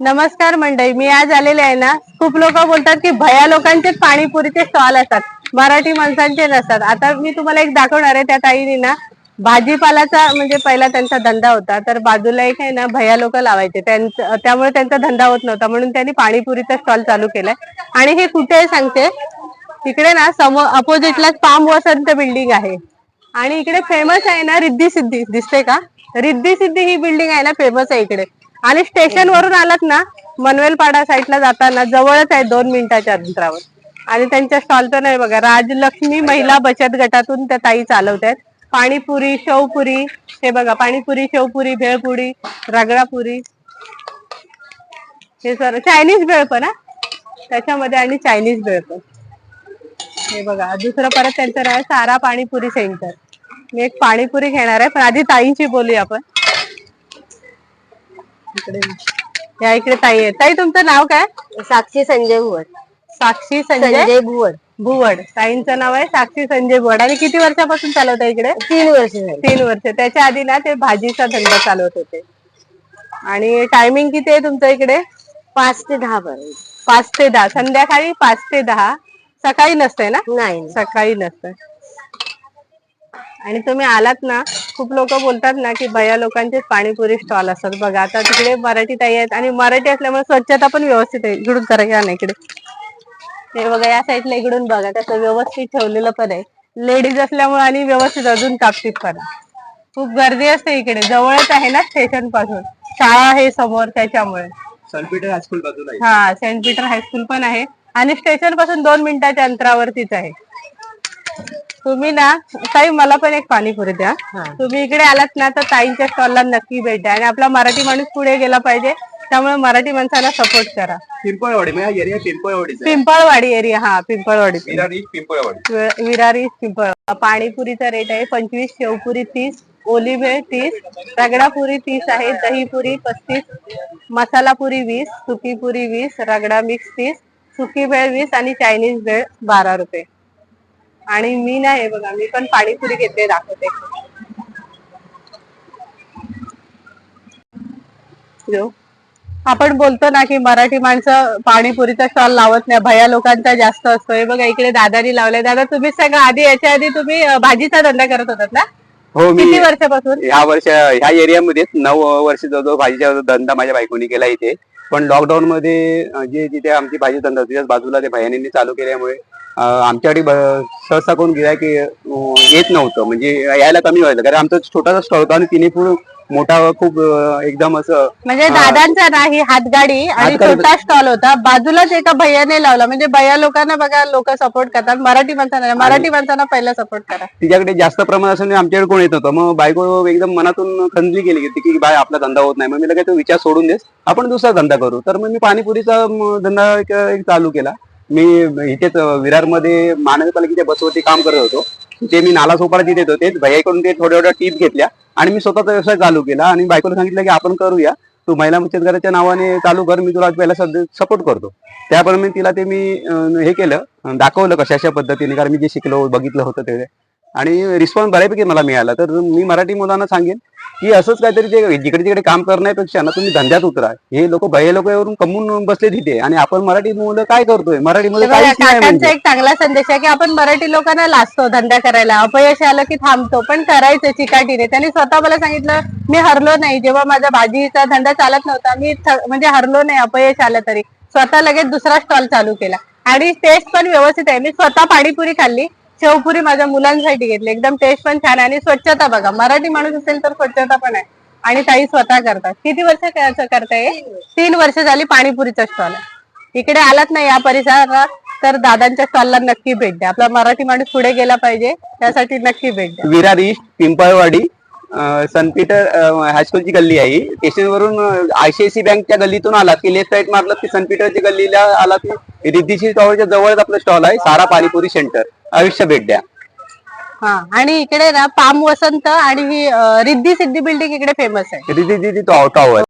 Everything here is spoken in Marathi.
नमस्कार मंडळी मी आज आलेले आहे ना खूप लोक बोलतात की भया लोकांचे पाणीपुरीचे स्टॉल असतात मराठी माणसांचे नसतात. आता मी तुम्हाला एक दाखवणार आहे त्या ताईने ना भाजीपालाचा म्हणजे पहिला त्यांचा धंदा होता तर बाजूला एक आहे ना भया लोक लावायचे. त्यामुळे त्यांचा धंदा होत नव्हता म्हणून त्यांनी पाणीपुरीचा स्टॉल चालू केलाय. आणि हे कुठे आहे सांगते? इकडे ना समोर अपोजिटलाच पाम वसंत बिल्डिंग आहे. आणि इकडे फेमस आहे ना रिद्धी सिद्धी दिसते का? रिद्धी सिद्धी ही बिल्डिंग आहे ना फेमस आहे इकडे. आणि स्टेशन वरून आलात ना मनवेलपाडा साईडला जाताना जवळच आहे दोन मिनिटाच्या अंतरावर. आणि त्यांच्या स्टॉलचं नाही बघा राजलक्ष्मी महिला बचत गटातून त्या ताई चालवत आहेत पाणीपुरी शेवपुरी हे बघा पाणीपुरी शेवपुरी भेळपुरी रगडापुरी. हे सर चायनीज भेळ पण हा? त्याच्यामध्ये आणि चायनीज भेळ पण. हे बघा दुसरं परत त्यांचं आहे सारा पाणीपुरी सेंटर मी एक पाणीपुरी घेणार आहे पण आधी ताईंची बोलूया आपण. इकडे. या इकडे ताई आहे ताई तुमचं नाव काय? साक्षी संजय भुवड. साक्षी संजय संजय भुवड. भुवड. ताईंचं नाव आहे साक्षी संजय भुवड. आणि किती वर्षापासून चालवता इकडे? तीन वर्ष झाली. तीन वर्ष. त्याच्या आधी ना ते भाजीचा धंदा चालवत होते. आणि टायमिंग किती आहे तुमचं इकडे? पाच ते दहा पर्यंत. पाच ते दहा. संध्याकाळी पाच ते दहा. सकाळी नसते ना? नाही. नाही. सकाळी नसतं आणि तुम्ही आलात ना खूप लोक बोलतात ना की बया लोकांचे पाणीपुरी स्टॉल असतात. बघा आता तिकडे मराठी ताई आहेत आणि मराठी असल्यामुळे स्वच्छता पण व्यवस्थित आहे. इकडून करा घ्या ना इकडे. हे बघा या साईडला इकडून बघा. त्याचं व्यवस्थित ठेवलेलं पण आहे. लेडीज असल्यामुळे आणि व्यवस्थित अजून कापटीत पण. खूप गर्दी असते इकडे. जवळच आहे ना स्टेशनपासून. शाळा आहे समोर त्याच्यामुळे. सनपीटर हायस्कूल बाजूला आहे. हा सेंट पीटर हायस्कूल पण आहे. आणि स्टेशनपासून दोन मिनिटाच्या अंतरावरतीच आहे. तुम्ही ना ताई मला पण एक पाणीपुरी द्या. तुम्ही इकडे आलात ना तर ताईंच्या स्टॉलला नक्की भेट द्या. आणि आपला मराठी माणूस पुढे गेला पाहिजे त्यामुळे मराठी माणसाला सपोर्ट करा. पिंपळवाडी एरिया पिंपळवाडीचा आहे. पिंपळवाडी एरिया हा पिंपळवाडी. विरारी पिंपळवाडी. विरारी पिंपळ पाणीपुरीचा रेट आहे पंचवीस शेवपुरी तीस ओली भेळ तीस रगडापुरी तीस आहे दहीपुरी पस्तीस मसाला पुरी वीस सुकी पुरी वीस रगडा मिक्स तीस सुकी भेळ वीस आणि चायनीज भेळ बारा रुपये. आणि मी ना हे बघा मी पण पाणीपुरी घेते दाखवते. जो. आपण बोलतो ना की मराठी माणसं पाणीपुरीचा स्टॉल लावत नाही भया लोकांचा जास्त असतो. हे बघा इकडे दादानी लावलाय. दादा तुम्हीच सांगा आधी याच्या आधी तुम्ही भाजीचा धंदा करत होतात ना? हो मी किती वर्षापासून? ह्या वर्ष ह्या एरियामध्येच नऊ वर्ष जवळजवळ भाजीचा धंदा माझ्या बायकोनी केला इथे. पण लॉकडाऊन मध्ये जे जिथे आमची भाजी धंदा होती त्याच बाजूला ते भयानींनी चालू केल्यामुळे आमच्याकडे सहसा कोण गिरायक येत नव्हतं. म्हणजे यायला कमी व्हायचं. कारण आमचा छोटासा स्टॉल होता आणि तिने पूर्ण मोठा खूप एकदम असं म्हणजे दादांचा ना ही हातगाडी आणि. छोटा स्टॉल होता. बाजूला एका भैयाने लावला. म्हणजे भैया लोकांना बघा लोक सपोर्ट करतात. मराठी माणसांना नाही. मराठी माणसांना पहिला सपोर्ट करा. तिच्याकडे जास्त प्रमाण असून आमच्याकडे कोण येत नव्हतं. मग बायको एकदम मनातून खंजली गेली होती की बाय आपला धंदा होत नाही. मग मी लगेच तो विचार सोडून देस. आपण दुसरा धंदा करू. तर मग मी पाणीपुरीचा धंदा एक चालू केला. मी इथेच विरारमध्ये महानगरपालिकेच्या बसवरती काम करत होतो. ते मी नाला सोपारा तिथे होते. तेच भैयाकडून ते थोड्या थोड्या टीप घेतल्या आणि मी स्वतःचा व्यवसाय चालू केला आणि बायकोला सांगितलं की आपण करूया. तू महिला बचत गटाच्या नावाने चालू कर मी तुला पहिला सपोर्ट करतो. त्याप्रमाणे तिला ते मी हे केलं दाखवलं कशा अशा पद्धतीने कारण मी जे शिकलो बघितलं होतं ते. आणि रिस्पॉन्स बऱ्यापैकी मला मिळाला. तर मी मराठी मुलांना सांगेन की असंच काहीतरी ते जिकडे तिकडे काम करण्यापेक्षा ना तुम्ही धंद्यात उतरा. हे लोक भय लोक येऊन कमवून बसले तिथे आणि आपण मराठी मुलं काय करतोय? मराठी मुलं बघा, काहीच नाही काकांचा म्हणजे. एक चांगला संदेश आहे की आपण मराठी लोकांना लाजतो धंदा करायला. अपयश आलं की थांबतो पण करायचं चिकाटीने. त्यांनी स्वतः मला सांगितलं मी हरलो नाही. जेव्हा माझा भाजीचा धंदा चालत नव्हता मी थ- म्हणजे हरलो नाही अपयश आलं तरी. स्वतः लगेच दुसरा स्टॉल चालू केला. आणि टेस्ट पण व्यवस्थित आहे. मी स्वतः पाणीपुरी खाल्ली. शेवपुरी माझ्या मुलांसाठी घेतली. एकदम टेस्ट पण छान आहे. आणि स्वच्छता बघा मराठी माणूस असेल तर स्वच्छता पण आहे. आणि ताई स्वतः करतात. किती वर्ष करताय? तीन वर्ष. झाली पाणीपुरीचा स्टॉल आहे इकडे आलात ना या परिसरात तर दादांच्या स्टॉलला नक्की भेट द्या. आपला मराठी माणूस पुढे गेला पाहिजे त्यासाठी नक्की भेट द्या. विरार पिंपळवाडी सन पीटर हायस्कूलची गल्ली आहे स्टेशनवरून आयसीआयसी बँकच्या गल्लीतून आलात की लेफ्ट साईड मारलात की सन पीटरच्या गल्लीला आलात की रिद्धीशी टॉवरच्या जवळच आपलं स्टॉल आहे सारा पाणीपुरी सेंटर आयुष्य भेट द्या. हा आणि इकडे ना पाम वसंत आणि ही अं, रिद्धी सिद्धी बिल्डिंग इकडे फेमस आहे. रिद्धी टॉवर